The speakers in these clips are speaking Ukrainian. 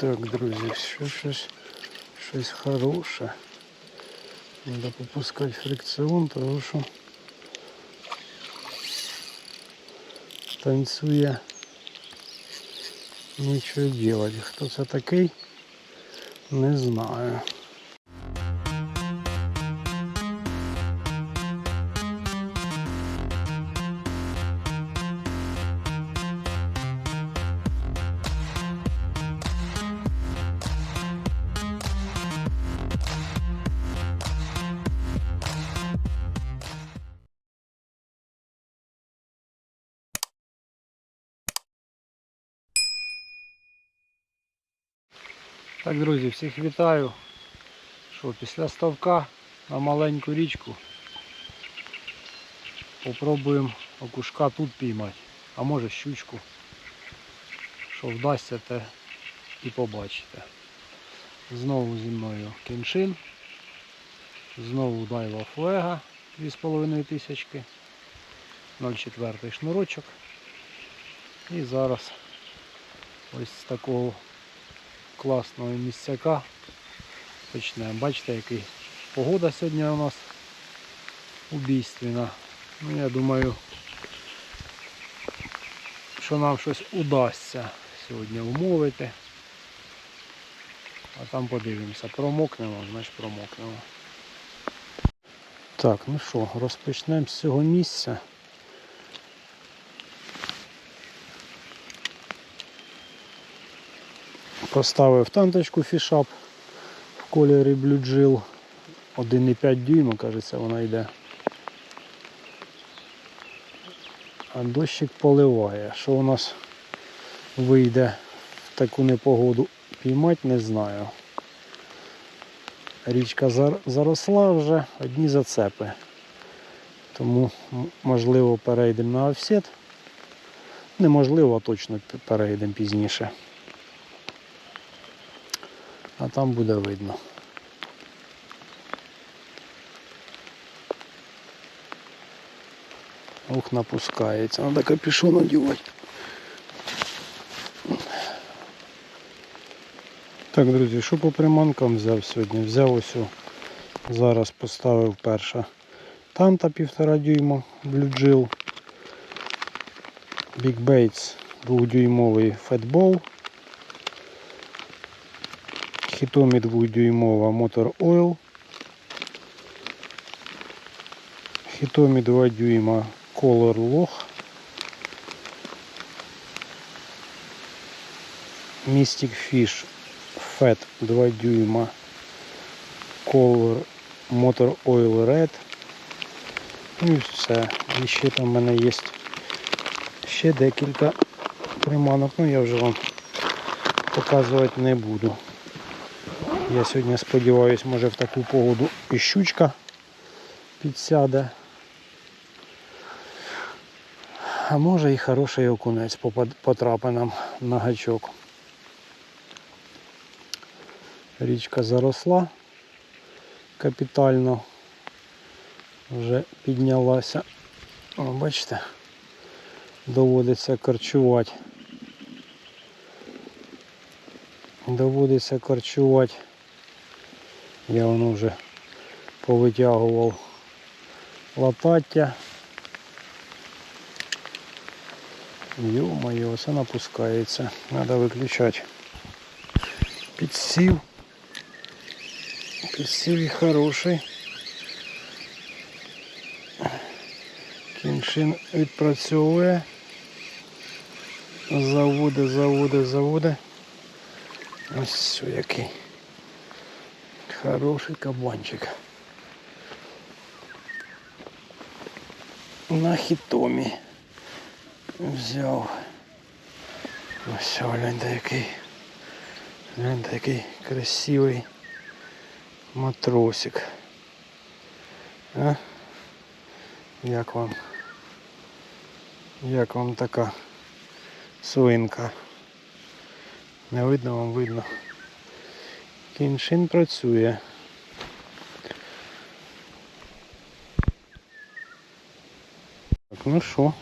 Так, друзі, ще щось, щось хороше. Треба попускати фрикціон, тому що танцює нічого делать. Хто це такий? Не знаю. Так, друзі, всіх вітаю. Що, після ставка на маленьку річку попробуємо окушка тут піймати, а може щучку. Що вдасться, те і побачите. Знову зі мною кіншин. Знову дайва флега 2,5 тисячки. 0,4 шнурочок. І зараз ось з такого класного місцяка почнемо. Бачите, який погода сьогодні у нас убійственна. Ну, я думаю, що нам щось удасться сьогодні умовити. А там подивимося. Промокнемо, значить промокнемо. Так, ну що, розпочнемо з цього місця. Поставив танточку фішап в кольорі Jill 1,5 дюйма, кажеться, вона йде. А дощик поливає. Що у нас вийде в таку непогоду піймати, не знаю. Річка заросла вже, одні зацепи. Тому можливо перейдемо на офсет. Неможливо, а точно перейдемо пізніше. А там буде видно. Ух, напускається. Надо капюшон одягати. Так, друзі, що по приманкам взяв сьогодні? Взяв ось зараз поставив перша танта півтора дюйма Jill. Big Baits двохдюймовий фетбол. Хітомі двохдюймова Motor Oil. Хітомі 2 дюйма Color Loch. Mystic Fish Fat 2 дюйма Color Motor Oil Red. Ну і все. І ще там в мене є ще декілька приманок. Ну я вже вам показувати не буду. Я сьогодні сподіваюся, може в таку погоду і щучка підсяде. А може і хороший окунець потрапить нам на гачок. Річка заросла капітально. Вже піднялася. О, бачите, доводиться корчувати. Доводиться корчувати. Я воно вже повитягував лопаття. Йо-моє, все напускається. Треба виключати. Підсів. Підсів і хороший. Кіншин відпрацьовує. Заводи, заводи, заводи. Ось все який. Хороший кабанчик. На хітомі взяв. Ось гляньте який. Гляньте який красивий матросик. А? Як вам? Як вам така свинка? Не видно вам видно. Кіншин працює. Так, ну що,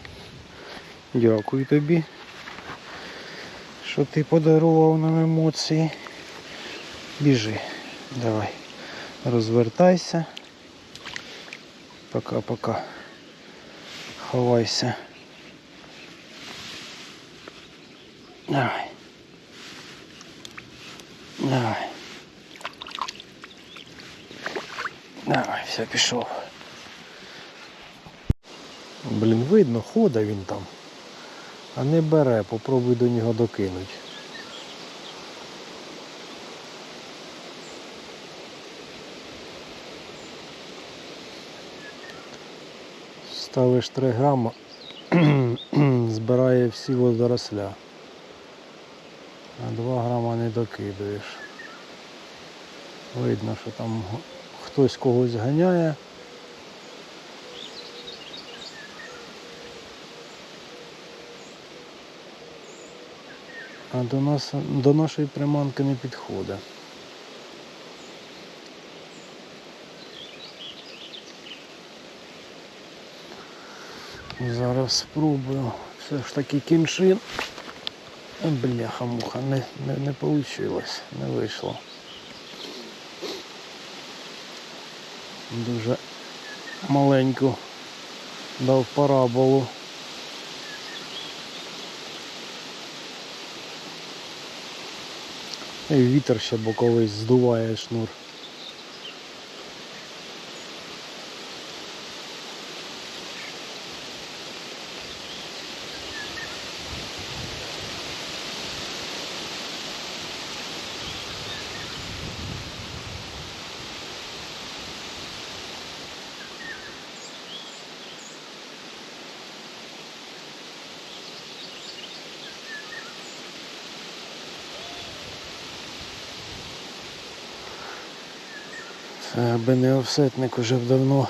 дякую тобі, що ти подарував нам емоції. Біжи, давай. Розвертайся. Пока-пока. Ховайся. Давай. Давай. Давай, все, пішов. Блін, видно, хода він там. А не бере, попробуй до нього докинуть. Ставиш 3 грама, збирає всі водоросля. А 2 грама не докидуєш. Видно, що там хтось когось ганяє. А до нас до нашої приманки не підходить. Зараз спробую. Все ж таки кіншин. Бляха-муха, не, не, не вийшло, не вийшло. Дуже маленьку дав параболу. І вітер ще боковий здуває шнур. Аби не офсетник уже давно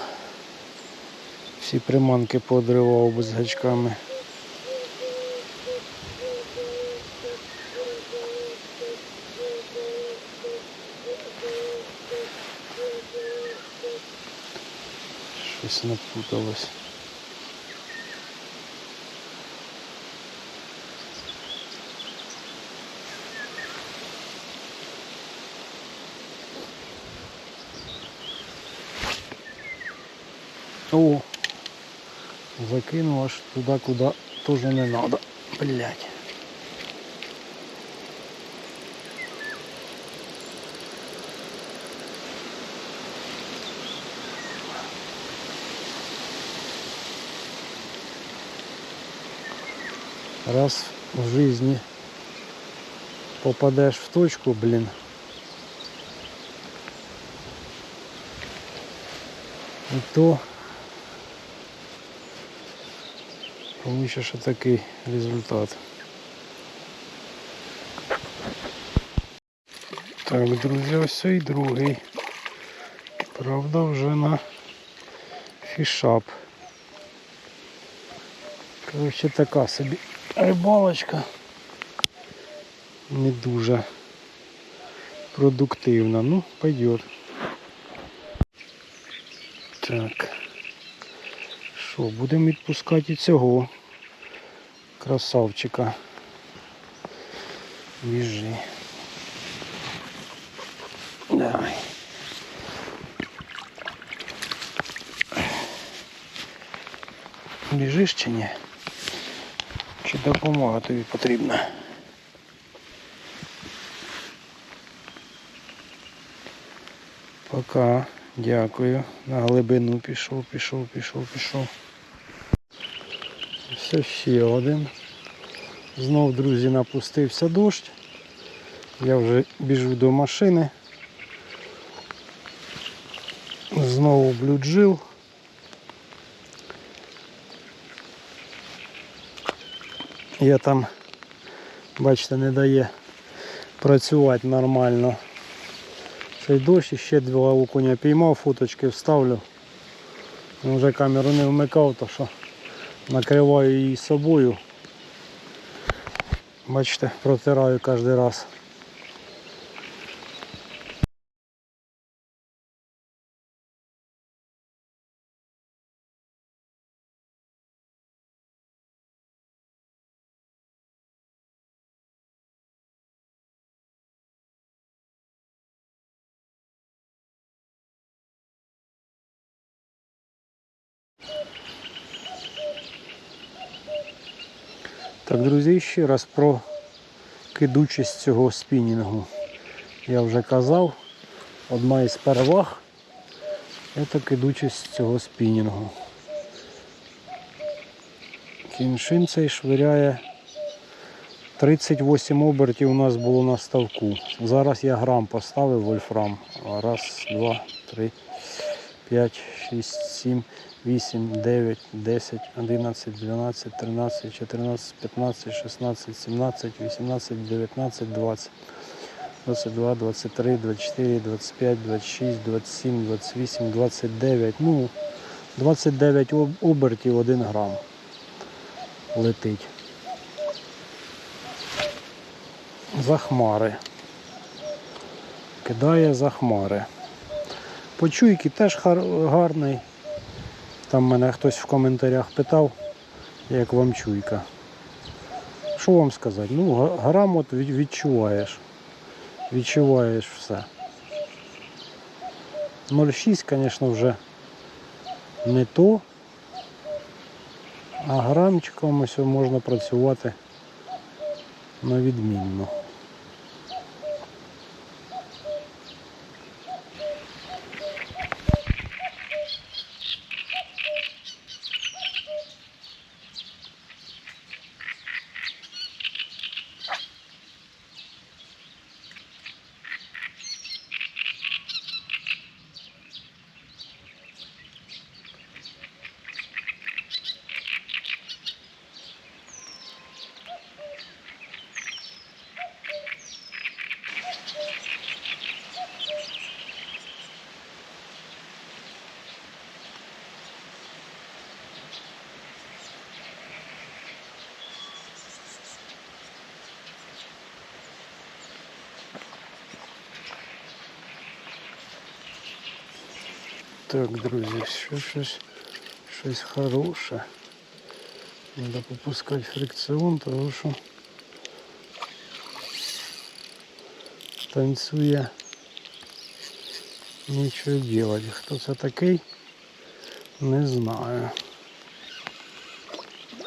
всі приманки подривав би з гачками. Щось напуталось. О, закинул аж туда, куда тоже не надо. Блять. Раз в жизни попадешь в точку, блин, и то получиш такий результат. Так, друзі, ось і другий. Правда, вже на фішап. Коротше, така собі рибалочка. Не дуже продуктивна. Ну, пойдет. Так. Що, будемо відпускати і цього красавчика. Біжи. Давай. Біжиш чи ні? Чи допомога тобі потрібна? Пока. Дякую. На глибину пішов, пішов, пішов, пішов. Все ще один. Знов, друзі, напустився дощ. Я вже біжу до машини. Знову блюджил. Я там, бачите, не дає працювати нормально. Цей дощ ще два окуня піймав, фоточки вставлю. Вже камеру не вмикав, то що накриваю її собою. Бачите, протираю кожен раз. Так, друзі, ще раз про кидучість цього спінінгу. Я вже казав, одна із переваг це кидучість цього спінінгу. Кіншин цей швиряє 38 обертів у нас було на ставку. Зараз я грам поставив вольфрам. Раз, два, три, п'ять, шість, сім, вісім, дев'ять, десять, одинадцять, дванадцять, тринадцять, чотирнадцять, п'ятнадцять, шістнадцять, сімнадцять, вісімнадцять, дев'ятнадцять, двадцять. 22, 23, 24, 25, 26, 27, 28, 29. Ну, 29 обертів 1 грам летить. За хмари. Кидає за хмари. Почуйки теж гарний. Там мене хтось в коментарях питав, як вам чуйка. Що вам сказати? Ну, га- грам от відчуваєш. Відчуваєш все. 0,6, звісно, вже не то. А грамчиком можна працювати на відмінно. Так, друзі, що щось, щось хороше. Треба попускати фрикціон, тому що танцює нічого делать. Хто це такий? Не знаю.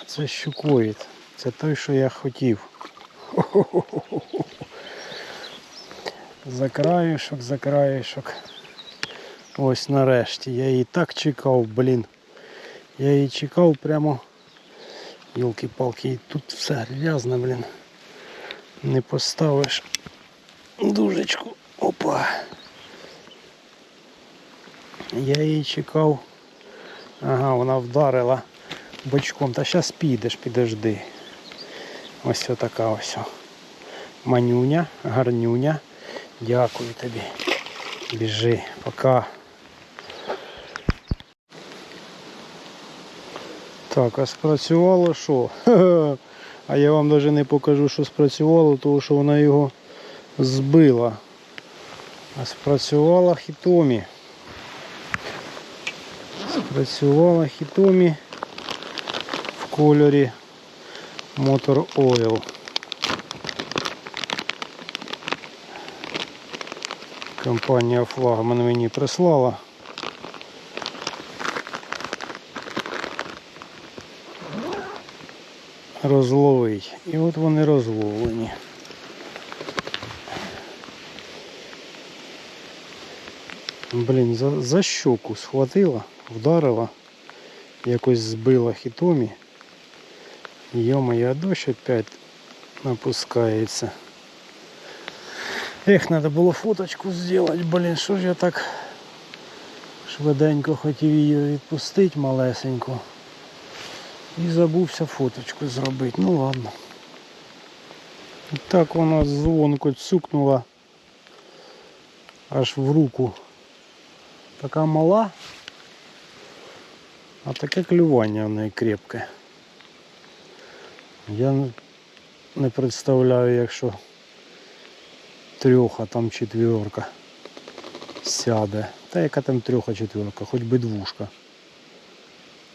Це щукоїд. Це той, що я хотів. За краєшок, за краєшок. Ось нарешті. Я її так чекав, блін. Я її чекав прямо. Йолки-палки, і тут все грязне, блін. Не поставиш дужечку. Опа. Я її чекав. Ага, вона вдарила бочком. Та зараз підеш, підожди. Ось така ось. Манюня, гарнюня. Дякую тобі. Біжи, пока. Так, а спрацювало що? А я вам навіть не покажу, що спрацювало, тому що вона його збила. А спрацювала хітомі. Спрацювала хітомі в кольорі Motor Oil. Компанія Флагман мені прислала. Розловить. І от вони розловлені. Блін, за, за щоку схватила, вдарила, якось збила хітомі. Йо-моє, дощ опять напускається. Ех, треба було фоточку зробити, блін, що ж я так швиденько хотів її відпустити малесенько. І забувся фоточку зробити. Ну ладно. Так вона дзвонко цукнула аж в руку. Така мала, а таке клювання в неї крепке. Я не представляю, якщо трьоха там четверка сяде. Та яка там трьоха четверка, хоч би двушка.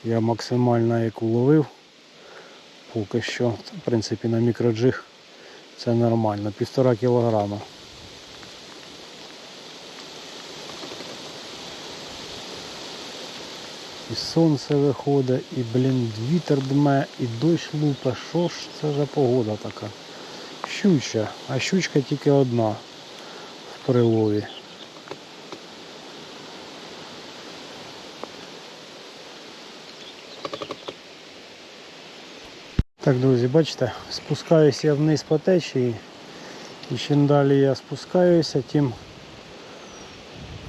Я максимально яку ловив. Поки що, в принципі, на мікроджиг це нормально. Півтора кілограма. І сонце виходить, і, блін, вітер дме, і дощ лупа. Що ж це за погода така? Щуча, а щучка тільки одна в прилові. Так, друзі, бачите, спускаюся я вниз по течії. І чим далі я спускаюся, тим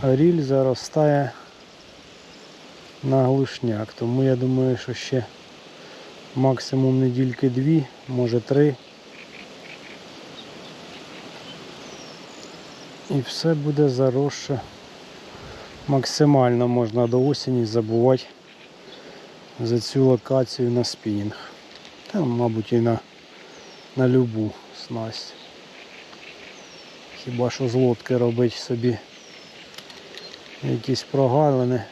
ріль заростає на глушняк. Тому я думаю, що ще максимум недільки дві, може три. І все буде заросше. Максимально можна до осені забувати за цю локацію на спінінг. Там, мабуть, і на, на любу снасть. Хіба що з лодки робити собі якісь прогалини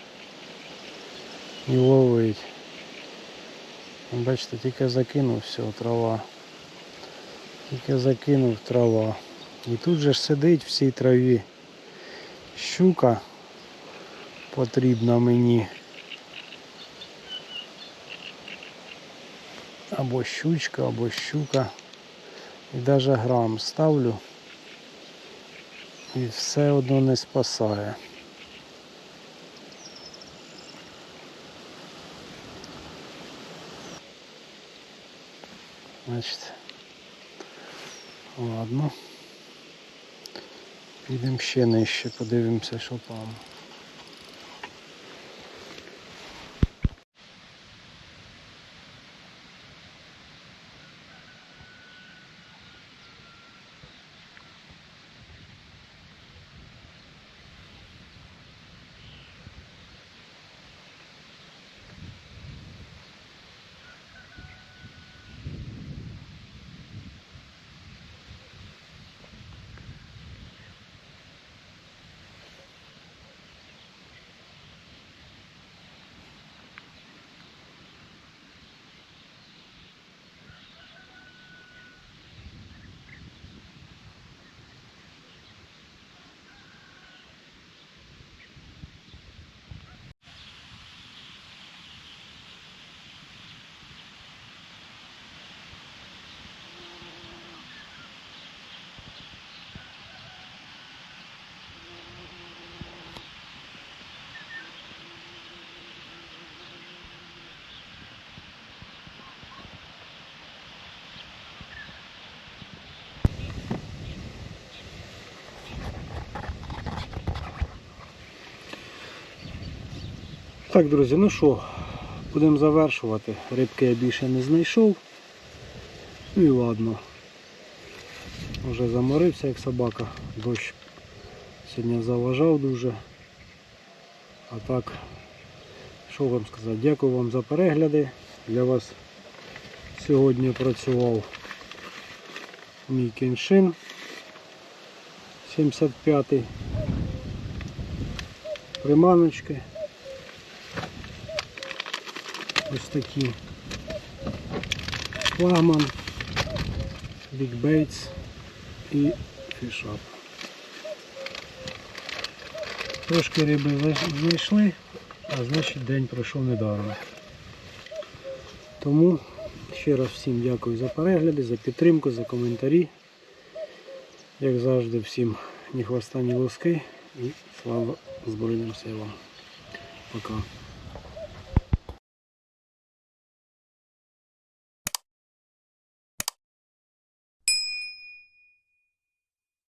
і ловить. Бачите, тільки закинув все, трава. Тільки закинув трава. І тут же ж сидить в цій траві щука потрібна мені. Або щучка, або щука. І навіть грам ставлю. І все одно не спасає. Значить, ладно. Підемо ще нижче, подивимося, що там. Так, друзі, ну що, будемо завершувати. Рибки я більше не знайшов. Ну і ладно. Вже заморився як собака. Дощ сьогодні заважав дуже. А так, що вам сказати? Дякую вам за перегляди. Для вас сьогодні працював мій кіншин 75-й. Приманочки. Ось такі. Флагман, Baits і фішап. Трошки риби знайшли, а значить день пройшов недаром. Тому ще раз всім дякую за перегляди, за підтримку, за коментарі. Як завжди, всім ні хвоста, ні лоски і слава Збройним силам. Пока.